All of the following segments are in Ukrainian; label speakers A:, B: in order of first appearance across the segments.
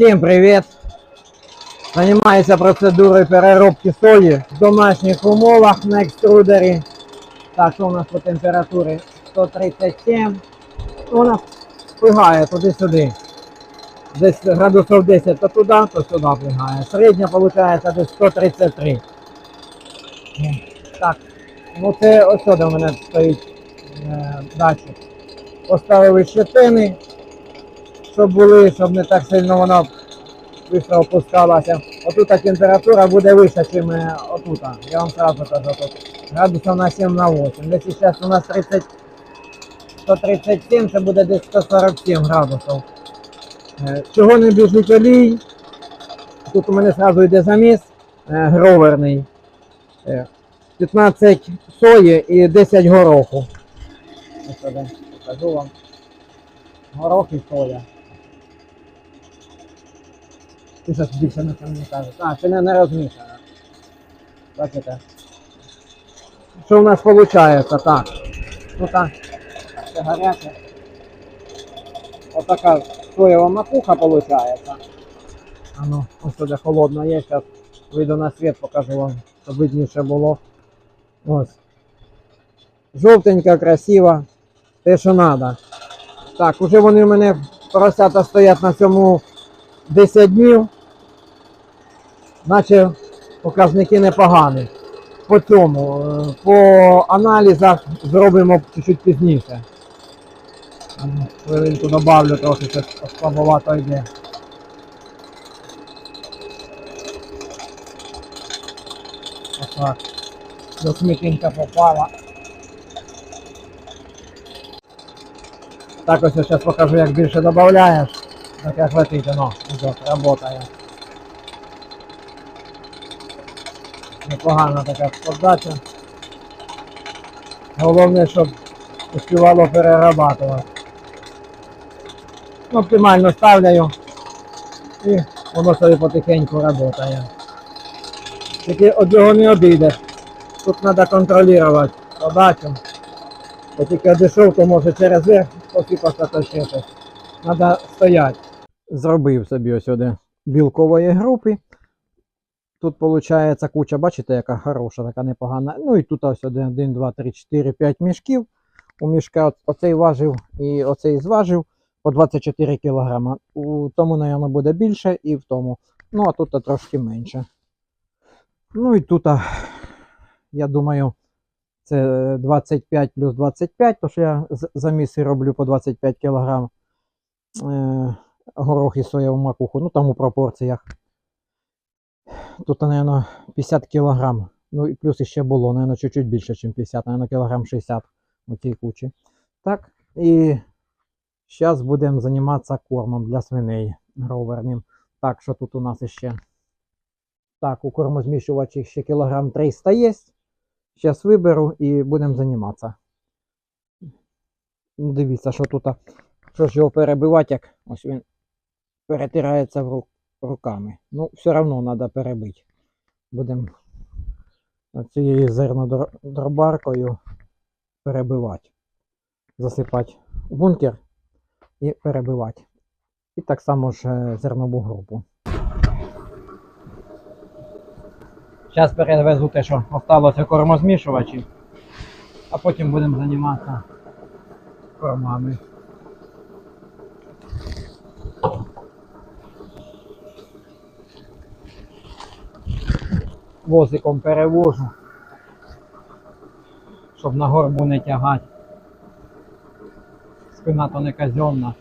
A: Всім привіт! Займаюся процедурою переробки солі в домашніх умовах на екструдері. Так, що у нас по температурі 137. У нас плигає туди-сюди. Десь градусів 10 то туди, то сюди плигає. Середня виходить десь 133. Так, ну це ось сюди у мене стоїть е, датчик. Поставили щетини, щоб були, щоб не так сильно воно швидко опускалася. Отут температура буде вища, ніж отут. Я вам сразу кажу, тут градусів на 7 на 8. Десь зараз у нас 30, 137, це буде десь 147 градусів. Е, Чого не біжить олій? Тут у мене одразу йде заміс е, гроверний. Е, 15 сої і 10 гороху. Ось покажу вам. Горох і соя. Ти щось більше на цьому не кажеш. А, ще не, не розмішано. Бачите? Що в нас виходить? Так. Ну так. Це гаряче. Отака соєва макуха виходить. А ну, ось туди холодно є, зараз вийду на світ, покажу вам, щоб видніше було. Ось. Жовтенька, красива. Те, що треба. Так, уже вони в мене поросята стоять на цьому 10 днів. Наче показники непогані. По цьому. е, По аналізах зробимо чуть-чуть пізніше. Хвилинку добавлю трохи, це слабовато йде. Отак. До смітинка попала. Так ось я зараз покажу, як більше додаєш. Так як летить, воно вже Непогана така подача. Головне, щоб успівало перерабатувати. Оптимально ставляю і воно собі потихеньку працює. Тільки одного не обійдеш. Тут треба контролювати подачу. Бо тільки то може через верх посипався то ще. Треба стояти. Зробив собі ось сюди білкової групи. Тут виходить куча, бачите, яка хороша, така непогана. Ну і тут ось 1, 2, 3, 4, 5 мішків. У мішка оцей важив і оцей зважив по 24 кг. У тому, мабуть, буде більше і в тому. Ну, а тут трошки менше. Ну і тут, я думаю, це 25 плюс 25, то що я з- заміси роблю по 25 кг е, горох і соєву макуху, ну там у пропорціях. Тут, мабуть, 50 кг. Ну і плюс ще було, мабуть, чуть-чуть більше, ніж 50, мабуть, кілограм 60 у цій кучі. Так, і зараз будемо займатися кормом для свиней гроверним. Так, що тут у нас ще? Так, у кормозмішувачі ще кілограм 300 є. Зараз виберу і будемо займатися. Ну, Дивіться, що тут. Що ж його перебивати, як ось він перетирається в ру- руками. Ну, все одно треба перебити. Будемо цією зернодробаркою перебивати. Засипати бункер і перебивати. І так само ж е, зернову групу. Зараз перевезу те, що осталося кормозмішувачів, а потім будемо займатися кормами. Возиком перевожу, щоб на горбу не тягати. Спина то не казенна.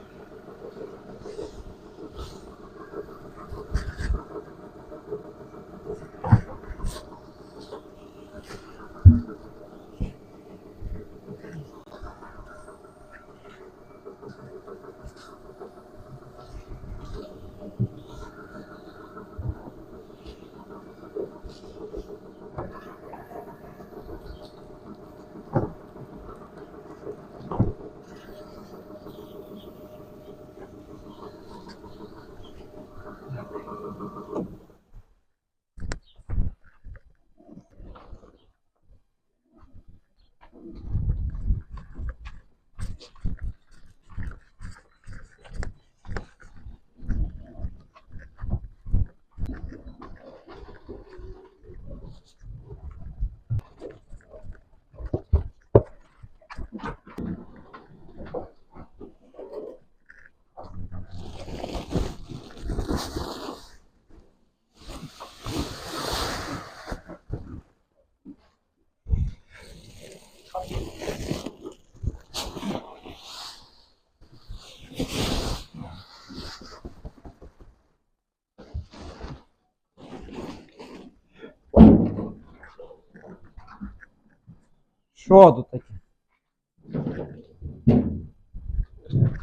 A: Що тут таке?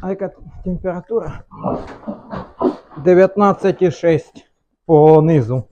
A: А яка температура? 19,6 по низу.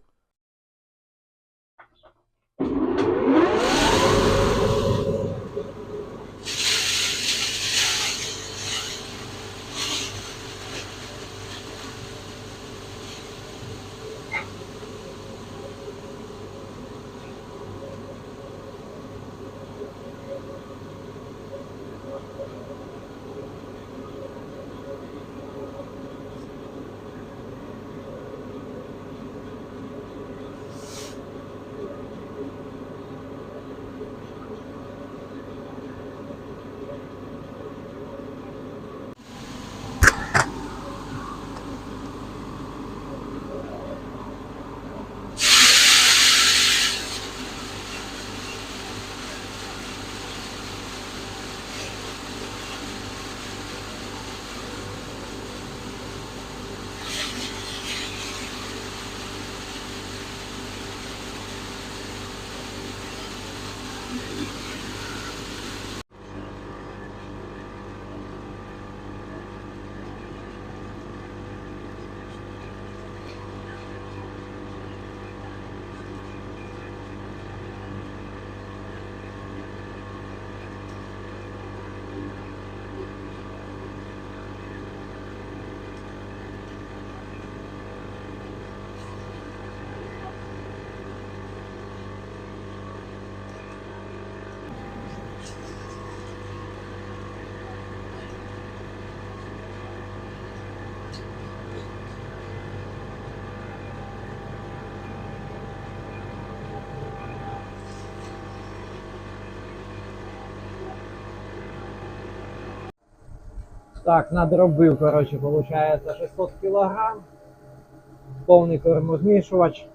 A: Так, надробив, коротше, виходить 600 кг. Повний кормозмішувач.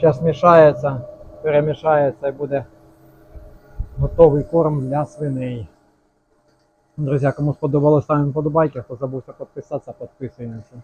A: Зараз мішається, перемішається і буде готовий корм для свиней. Друзі, кому сподобалось, ставимо подобайки, хто забувся підписатися, підписуємося.